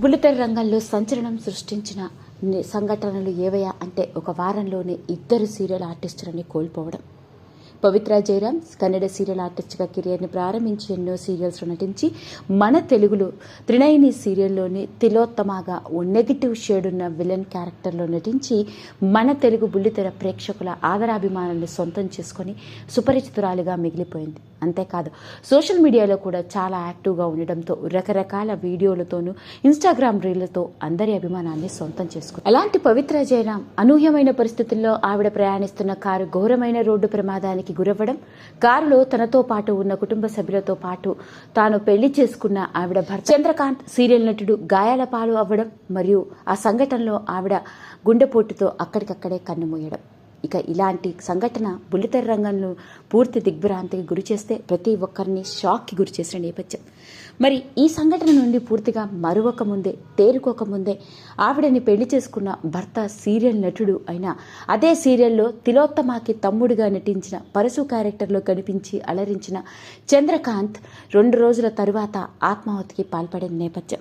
బుల్లితెర రంగంలో సంచలనం సృష్టించిన సంఘటనలు ఏవయా అంటే ఒక వారంలోనే ఇద్దరు సీరియల్ ఆర్టిస్టులని కోల్పోవడం. పవిత్ర జయరాం కన్నడ సీరియల్ ఆర్టిస్ట్గా కెరియర్ని ప్రారంభించి ఎన్నో సీరియల్స్లో నటించి మన తెలుగులో త్రినయని సీరియల్లోని తిలోత్తమగా ఓ నెగిటివ్ షేడ్ ఉన్న విలన్ క్యారెక్టర్లో నటించి మన తెలుగు బుల్లితెర ప్రేక్షకుల ఆదరాభిమానాన్ని సొంతం చేసుకొని సుపరిచితురాలిగా మిగిలిపోయింది. అంతేకాదు సోషల్ మీడియాలో కూడా చాలా యాక్టివ్గా ఉండడంతో రకరకాల వీడియోలతోనూ ఇన్స్టాగ్రామ్ రీళ్ళతో అందరి అభిమానాన్ని సొంతం చేసుకుంది అలాంటి పవిత్ర జయరాం అనూహ్యమైన పరిస్థితుల్లో ఆవిడ ప్రయాణిస్తున్న కారు ఘోరమైన రోడ్డు ప్రమాదానికి గురవ్వడం కారులో తనతో పాటు ఉన్న కుటుంబ సభ్యులతో పాటు తాను పెళ్ళి చేసుకున్న ఆవిడ భర్త చంద్రకాంత్ సీరియల్ నటుడు గాయాల పాలు అవ్వడం మరియు ఆ సంఘటనలో ఆవిడ గుండెపోటుతో అక్కడికక్కడే కన్నుమూయడం. ఇక ఇలాంటి సంఘటన బుల్లితెర రంగంలో పూర్తి దిగ్భ్రాంతికి గురి చేస్తే ప్రతి ఒక్కరిని షాక్కి గురి చేసిన నేపథ్యం. మరి ఈ సంఘటన నుండి పూర్తిగా మరొక ముందే తేరుకోక ముందే ఆవిడని పెళ్ళి చేసుకున్న భర్త సీరియల్ నటుడు అయిన అదే సీరియల్లో తిలోత్తమాకి తమ్ముడిగా నటించిన పరశు క్యారెక్టర్లో కనిపించి అలరించిన చంద్రకాంత్ రెండు రోజుల తరువాత ఆత్మాహుతికి పాల్పడిన నేపథ్యం.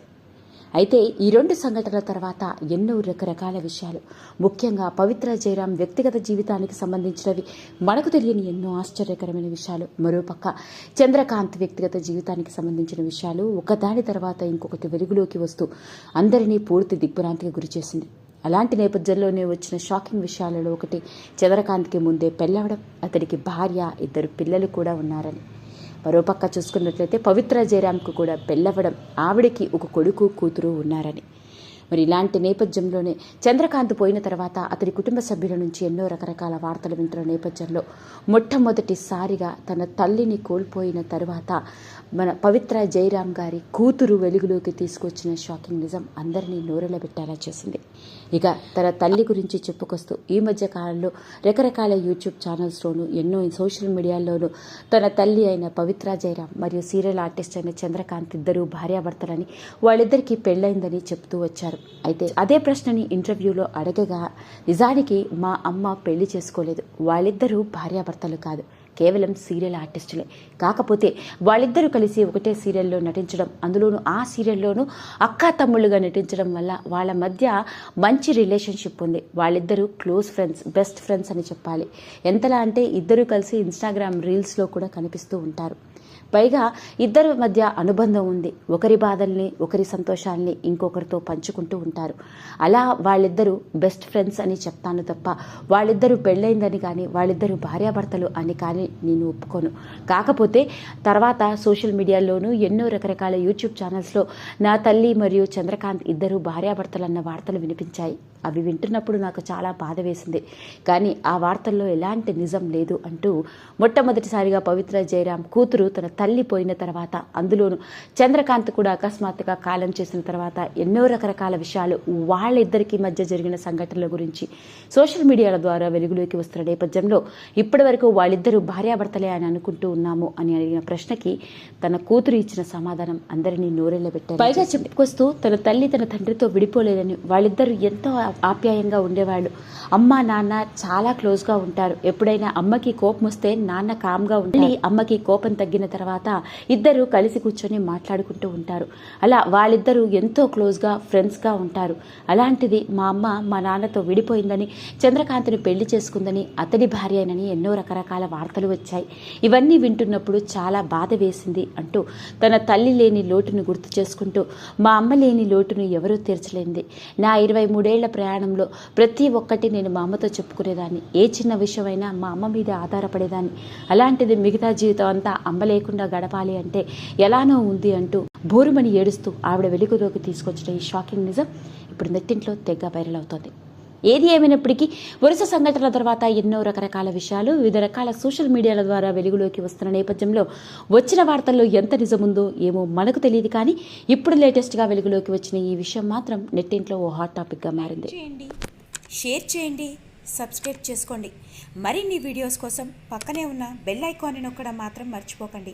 అయితే ఈ రెండు సంఘటనల తర్వాత ఎన్నో రకరకాల విషయాలు. ముఖ్యంగా పవిత్ర జయరాం వ్యక్తిగత జీవితానికి సంబంధించినవి. మనకు తెలియని ఎన్నో ఆశ్చర్యకరమైన విషయాలు. మరోపక్క చంద్రకాంత్ వ్యక్తిగత జీవితానికి సంబంధించిన విషయాలు ఒకదాని తర్వాత ఇంకొకటి వెలుగులోకి వస్తూ అందరినీ పూర్తి దిగ్భ్రాంతికి గురిచేసింది అలాంటి నేపథ్యంలోనే వచ్చిన షాకింగ్ విషయాలలో ఒకటి చంద్రకాంత్కి ముందే పెళ్ళవడం. అతడికి భార్య ఇద్దరు పిల్లలు కూడా ఉన్నారని. మరోపక్క చూసుకున్నట్లయితే పవిత్ర జయరామ్కు కూడా పెళ్ళవడం ఆవిడకి ఒక కొడుకు కూతురు ఉన్నారని. మరి ఇలాంటి నేపథ్యంలోనే చంద్రకాంత్ పోయిన తర్వాత అతడి కుటుంబ సభ్యుల నుంచి ఎన్నో రకరకాల వార్తలు వింటున్న నేపథ్యంలో మొట్టమొదటిసారిగా తన తల్లిని కోల్పోయిన తర్వాత మన పవిత్ర జయరాం గారి కూతురు వెలుగులోకి తీసుకొచ్చిన షాకింగ్ నిజం అందరినీ నోరెళ్ళబెట్టేలా చేసింది. ఇక తన తల్లి గురించి చెప్పుకొస్తూ ఈ మధ్య కాలంలో రకరకాల యూట్యూబ్ ఛానల్స్లోనూ ఎన్నో సోషల్ మీడియాల్లోనూ తన తల్లి అయిన పవిత్ర జయరాం మరియు సీరియల్ ఆర్టిస్ట్ అయిన చంద్రకాంత్ ఇద్దరు భార్యాభర్తలని వాళ్ళిద్దరికీ పెళ్ళైందని చెప్తూ వచ్చారు. అయితే అదే ప్రశ్నని ఇంటర్వ్యూలో అడగగా నిజానికి మా అమ్మ పెళ్ళి చేసుకోలేదు. వాళ్ళిద్దరూ భార్యాభర్తలు కాదు. కేవలం సీరియల్ ఆర్టిస్టులే. కాకపోతే వాళ్ళిద్దరూ కలిసి ఒకటే సీరియల్లో నటించడం అందులోనూ ఆ సీరియల్లోనూ అక్క తమ్ముళ్ళుగా నటించడం వల్ల వాళ్ళ మధ్య మంచి రిలేషన్షిప్ ఉంది. వాళ్ళిద్దరూ క్లోజ్ ఫ్రెండ్స్ బెస్ట్ ఫ్రెండ్స్ అని చెప్పాలి. ఎంతలా అంటే ఇద్దరూ కలిసి ఇన్స్టాగ్రామ్ రీల్స్లో కూడా కనిపిస్తూ ఉంటారు. పైగా ఇద్దరి మధ్య అనుబంధం ఉంది. ఒకరి బాధల్ని ఒకరి సంతోషాల్ని ఇంకొకరితో పంచుకుంటూ ఉంటారు. అలా వాళ్ళిద్దరూ బెస్ట్ ఫ్రెండ్స్ అని చెప్తాను తప్ప వాళ్ళిద్దరూ పెళ్ళైందని కానీ వాళ్ళిద్దరూ భార్యాభర్తలు అని కానీ నేను ఒప్పుకోను. కాకపోతే తర్వాత సోషల్ మీడియాలోనూ ఎన్నో రకరకాల యూట్యూబ్ ఛానల్స్లో నా తల్లి మరియు చంద్రకాంత్ ఇద్దరు భార్యాభర్తలు అన్న వార్తలు వినిపించాయి. అవి వింటున్నప్పుడు నాకు చాలా బాధ వేసింది. కానీ ఆ వార్తల్లో ఎలాంటి నిజం లేదు అంటూ మొట్టమొదటిసారిగా పవిత్ర జయరాం కూతురు తన తల్లి పోయిన తర్వాత అందులోనూ చంద్రకాంత్ కూడా అకస్మాత్తుగా కాలం చేసిన తర్వాత ఎన్నో రకరకాల విషయాలు వాళ్ళిద్దరికీ మధ్య జరిగిన సంఘటనల గురించి సోషల్ మీడియాల ద్వారా వెలుగులోకి వస్తున్న నేపథ్యంలో ఇప్పటి వరకు వాళ్ళిద్దరూ భార్యాభర్తలే అని అనుకుంటూ ఉన్నాము అని అడిగిన ప్రశ్నకి తన కూతురు ఇచ్చిన సమాధానం అందరినీ నోరెళ్ళబెట్టారు పైగా చెప్పుకొస్తూ తన తల్లి తన తండ్రితో విడిపోలేదని వాళ్ళిద్దరూ ఎంతో ఆప్యాయంగా ఉండేవాళ్ళు. అమ్మ నాన్న చాలా క్లోజ్గా ఉంటారు. ఎప్పుడైనా అమ్మకి కోపం వస్తే నాన్న కామ్గా ఉండి అమ్మకి కోపం తగ్గిన తర్వాత ఇద్దరు కలిసి కూర్చొని మాట్లాడుకుంటూ ఉంటారు. అలా వాళ్ళిద్దరూ ఎంతో క్లోజ్గా ఫ్రెండ్స్గా ఉంటారు. అలాంటిది మా అమ్మ మా నాన్నతో విడిపోయిందని చంద్రకాంత్ని పెళ్ళి చేసుకుందని అతడి భార్యనని ఎన్నో రకరకాల వార్తలు వచ్చాయి. ఇవన్నీ వింటున్నప్పుడు చాలా బాధ వేసింది అంటూ తన తల్లి లేని లోటును గుర్తు చేసుకుంటూ మా అమ్మ లేని లోటును ఎవరూ తీర్చలేంది నా ఇరవై మూడేళ్ళ ప్రయాణంలో ప్రతి ఒక్కటి నేను మా అమ్మతో చెప్పుకునేదాన్ని. ఏ చిన్న విషయమైనా మా అమ్మ మీద ఆధారపడేదాన్ని. అలాంటిది మిగతా జీవితం అంతా అమ్మ లేకుండా గడపాలి అంటే ఎలానో ఉంది అంటూ బోరుమని ఏడుస్తూ ఆవిడ వెలుగులోకి తీసుకొచ్చిన ఈ షాకింగ్ నిజం ఇప్పుడు నెట్టింట్లో తెగ వైరల్ అవుతోంది. ఏది ఏమైనప్పటికీ వరుస సంఘటనల తర్వాత ఎన్నో రకరకాల విషయాలు వివిధ రకాల సోషల్ మీడియాల ద్వారా వెలుగులోకి వస్తున్న నేపథ్యంలో వచ్చిన వార్తల్లో ఎంత నిజముందో ఏమో మనకు తెలియదు కానీ ఇప్పుడు లేటెస్ట్గా వెలుగులోకి వచ్చిన ఈ విషయం మాత్రం నెట్టింట్లో ఓ హాట్ టాపిక్గా మారింది. చేయండి షేర్ చేయండి సబ్స్క్రైబ్ చేసుకోండి. మరిన్ని వీడియోస్ కోసం పక్కనే ఉన్న బెల్ ఐకాన్ని నొక్కడం మాత్రం మర్చిపోకండి.